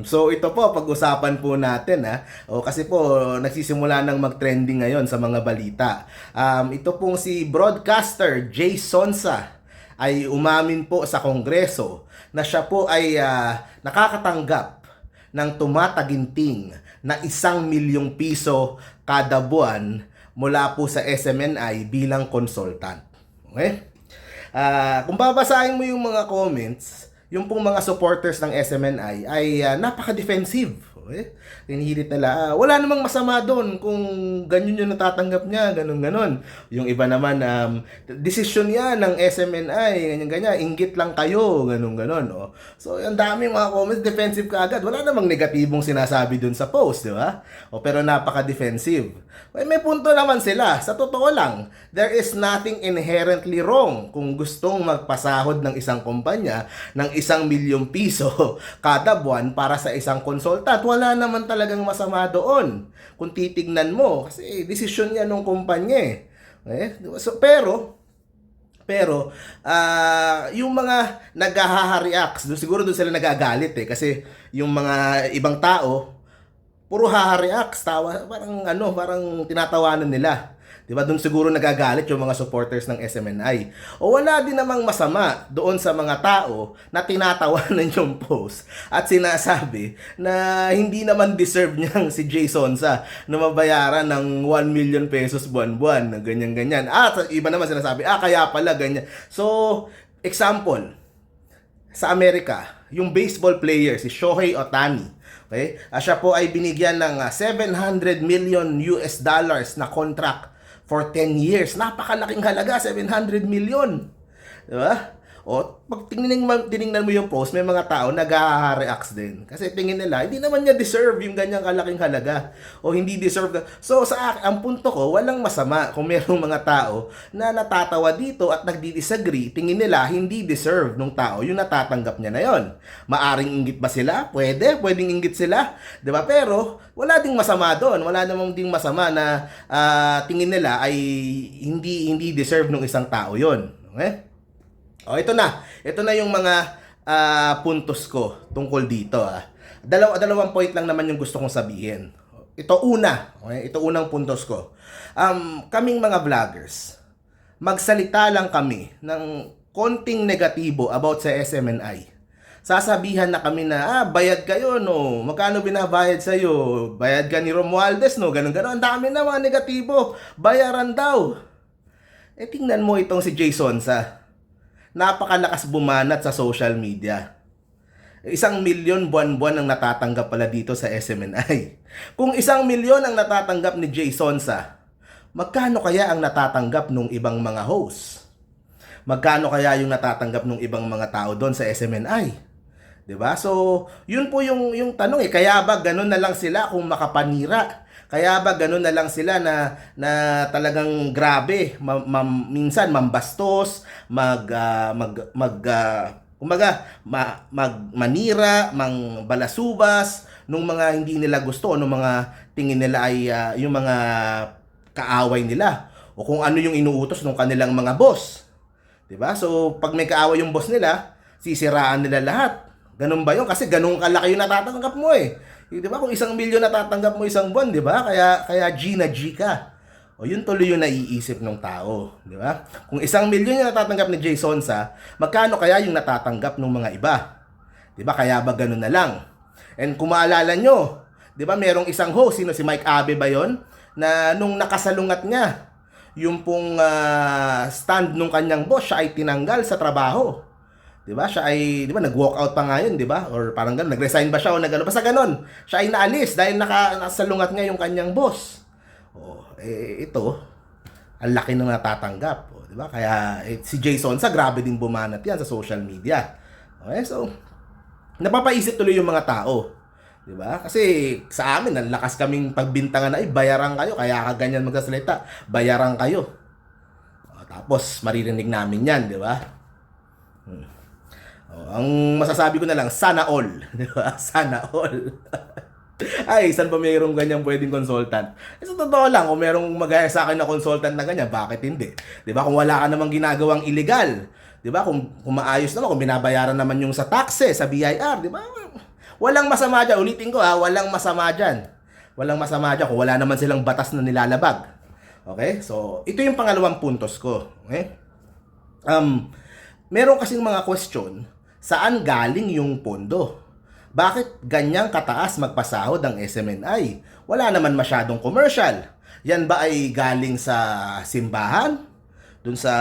So ito po, pag-usapan po natin ha. O kasi po nagsisimula nang mag-trending ngayon sa mga balita. Um, ito pong si broadcaster Jay Sonsa ay umamin po sa Kongreso na siya po ay ah, nakakatanggap ng tumataginting na isang milyong piso kada buwan mula po sa SMNI bilang consultant. Okay? Ah, kung babasahin mo yung mga comments, yung pong mga supporters ng SMNI ay ah, napaka-defensive. Okay? Hinihilit nila, ah, wala namang masama doon kung ganyan yung natatanggap niya, ganun ganon Yung iba naman, um, decision yan ng SMNI, ganyan ganyan, inggit lang kayo, ganun ganon Oh. So, ang daming mga comments, defensive ka agad. Wala namang negatibong sinasabi doon sa post, di ba? O, pero napaka-defensive. Well, may punto naman sila. Sa totoo lang, there is nothing inherently wrong kung gustong magpasahod ng isang kumpanya ng isang milyong piso kada buwan para sa isang consultant. Wala naman talagang masama doon. Kung titignan mo, kasi decision yan ng kumpanya eh. Eh, di ba? So, pero, pero, ah yung mga naghaha-reacts, siguro doon sila nagagalit eh. Kasi yung mga ibang tao, puro haha-reacts, tawa, parang ano, parang tinatawanan nila. 'Di ba? Doon siguro nagagalit yung mga supporters ng SMNI. O wala din namang masama doon sa mga tao na tinatawanan yung post at sinasabi na hindi naman deserve niyang si Jason sa na mabayaran ng 1 million pesos buwan-buwan, ganyan-ganyan. Ah, sa iba naman sinasabi, ah, kaya pala ganyan. So, example, sa Amerika, yung baseball player, si Shohei Otani, okay? Ah, siya po ay binigyan ng ah, 700 million US dollars na contract for 10 years. Napakalaking halaga, 700 million. Di ba? O, pag tinignan, tinignan mo yung post, may mga tao nag-reacts din. Kasi tingin nila, hindi naman niya deserve yung ganyang kalaking halaga. O hindi deserve. So, sa akin, ang punto ko, walang masama kung merong mga tao na natatawa dito at nagdi-disagree, tingin nila hindi deserve nung tao yung natatanggap niya na yon. Maaring inggit ba sila? Pwede, pwedeng inggit sila. ba? Pero wala ding masama doon. Wala namang ding masama na ah, tingin nila ay hindi hindi deserve nung isang tao yon. Okay? O, ito na. Ito na yung mga ah, puntos ko tungkol dito. Ah. Dalaw dalawang point lang naman yung gusto kong sabihin. Ito una. Okay? Ito unang puntos ko. Um, kaming mga vloggers, magsalita lang kami ng konting negatibo about sa SMNI. Sasabihan na kami na, ah, bayad kayo, no? Magkano binabayad sa'yo? Bayad ka ni Romualdez, no? Ganun, ganun. Ang dami na mga negatibo. Bayaran daw. Eh, tingnan mo itong si Jason sa napakalakas bumanat sa social media. Isang milyon buwan-buwan ang natatanggap pala dito sa SMNI. Kung isang milyon ang natatanggap ni Jay Sonsa, magkano kaya ang natatanggap ng ibang mga host? Magkano kaya yung natatanggap ng ibang mga tao doon sa SMNI? 'Di ba? So, yun po yung yung tanong eh, kaya ba ganun na lang sila kung makapanira? Kaya ba ganun na lang sila na na talagang grabe, ma- ma- minsan mambastos, mag ah, mag mag ah, kumbaga ma, mag manira, mang balasubas nung mga hindi nila gusto, nung mga tingin nila ay ah, yung mga kaaway nila o kung ano yung inuutos ng kanilang mga boss. 'Di ba? So, pag may kaaway yung boss nila, sisiraan nila lahat. Ganun ba yun? Kasi ganun kalaki yung natatanggap mo eh. Di ba? Kung isang milyon natatanggap mo isang buwan, di ba? Kaya, kaya G na G ka. O yun tuloy yung naiisip ng tao. Di ba? Kung isang milyon yung natatanggap ni Jay Sonsa, magkano kaya yung natatanggap ng mga iba? Di ba? Kaya ba ganun na lang? And kung maalala nyo, di ba merong isang host, sino si Mike Abe ba yon Na nung nakasalungat niya, yung pong ah, stand nung kanyang boss, siya ay tinanggal sa trabaho. 'Di ba? Siya ay 'di ba nag-walk out pa nga yun, 'di ba? Or parang ganun, nag-resign ba siya o nagano basta ganun. Siya ay naalis dahil naka nasalungat nga yung kanyang boss. Oh, eh ito ang laki ng natatanggap, oh, 'di ba? Kaya eh, si Jason sa grabe ding bumanat 'yan sa social media. Okay, so napapaisip tuloy yung mga tao. 'Di ba? Kasi sa amin, ang lakas kaming pagbintangan na ay bayaran kayo, kaya ka ganyan magsasalita, bayaran kayo. O, tapos maririnig namin 'yan, 'di ba? Hmm. O, ang masasabi ko na lang, sana all, 'di ba? Sana all. Ay, saan pa mayroong ganyang pwedeng consultant? Eh, sa totoo lang, kung merong mag sa akin na consultant na ganyan, bakit hindi? 'Di ba? Kung wala ka namang ginagawang illegal, 'di ba? Kung, kung maayos naman, kung binabayaran naman yung sa taxes, sa BIR, 'di ba? Walang masama dyan. Ulitin ko ha, walang masama dyan. Walang masama dyan kung wala naman silang batas na nilalabag. Okay? So, ito yung pangalawang puntos ko. Okay? Um, meron kasing mga question, saan galing yung pondo? Bakit ganyang kataas magpasahod ang SMNI? Wala naman masyadong commercial. Yan ba ay galing sa simbahan? Dun sa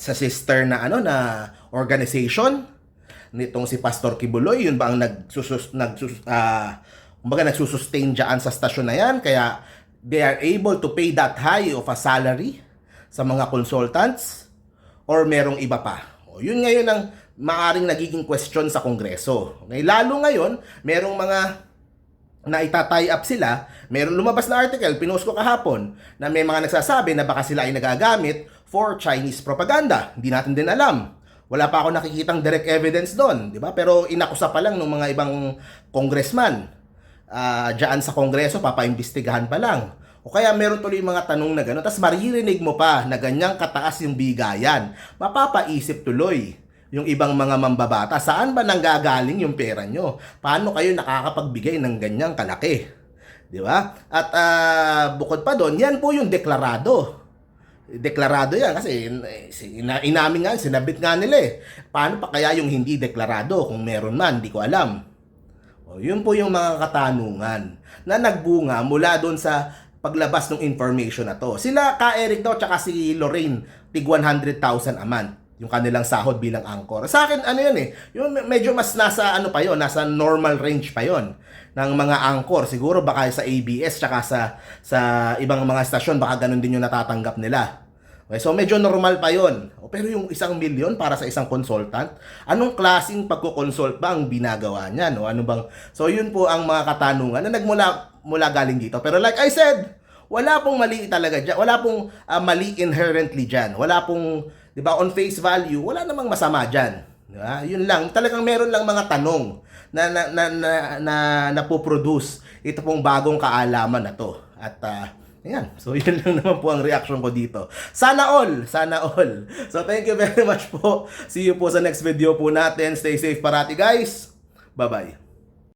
sa sister na ano na organization nitong si Pastor Kibuloy, yun ba ang nagsusus nagsus ah, kumbaga nagsusustain diyan sa stasyon na yan kaya they are able to pay that high of a salary sa mga consultants or merong iba pa. O, yun ngayon ang maaring nagiging question sa Kongreso. Okay? Lalo ngayon, merong mga na itatie up sila, meron lumabas na article, pinost ko kahapon, na may mga nagsasabi na baka sila ay nagagamit for Chinese propaganda. Hindi natin din alam. Wala pa ako nakikitang direct evidence doon, di ba? Pero inakusa pa lang ng mga ibang congressman. Ah, diyan sa kongreso, papaimbestigahan pa lang. O kaya meron tuloy mga tanong na gano'n, tapos maririnig mo pa na ganyang kataas yung bigayan. Mapapaisip tuloy yung ibang mga mambabata, saan ba nanggagaling yung pera nyo? Paano kayo nakakapagbigay ng ganyang kalaki? Di ba? At ah, bukod pa doon, yan po yung deklarado. Deklarado yan kasi si- ina, inamin nga, sinabit nga nila eh. Paano pa kaya yung hindi deklarado kung meron man, di ko alam. O, yun po yung mga katanungan na nagbunga mula doon sa paglabas ng information na to. Sila ka Eric daw tsaka si Lorraine tig 100,000 a month yung kanilang sahod bilang anchor. Sa akin ano yun eh, yung me- medyo mas nasa ano pa yon, nasa normal range pa yon ng mga anchor. Siguro baka sa ABS tsaka sa sa ibang mga stasyon baka ganun din yung natatanggap nila. Okay, so medyo normal pa yon. Pero yung isang milyon para sa isang consultant, anong klaseng pagko-consult ba ang binagawa niya? No? Ano bang... So yun po ang mga katanungan na nagmula mula galing dito. Pero like I said, wala pong mali talaga dyan. Wala pong ah, mali inherently dyan. Wala pong, di ba, on face value, wala namang masama dyan. Di ba? Yun lang. Talagang meron lang mga tanong na na na na, na napoproduce ito pong bagong kaalaman na to. At ah, Ayan. So, yun lang naman po ang reaction ko dito. Sana all! Sana all! So, thank you very much po. See you po sa next video po natin. Stay safe parati, guys. Bye-bye.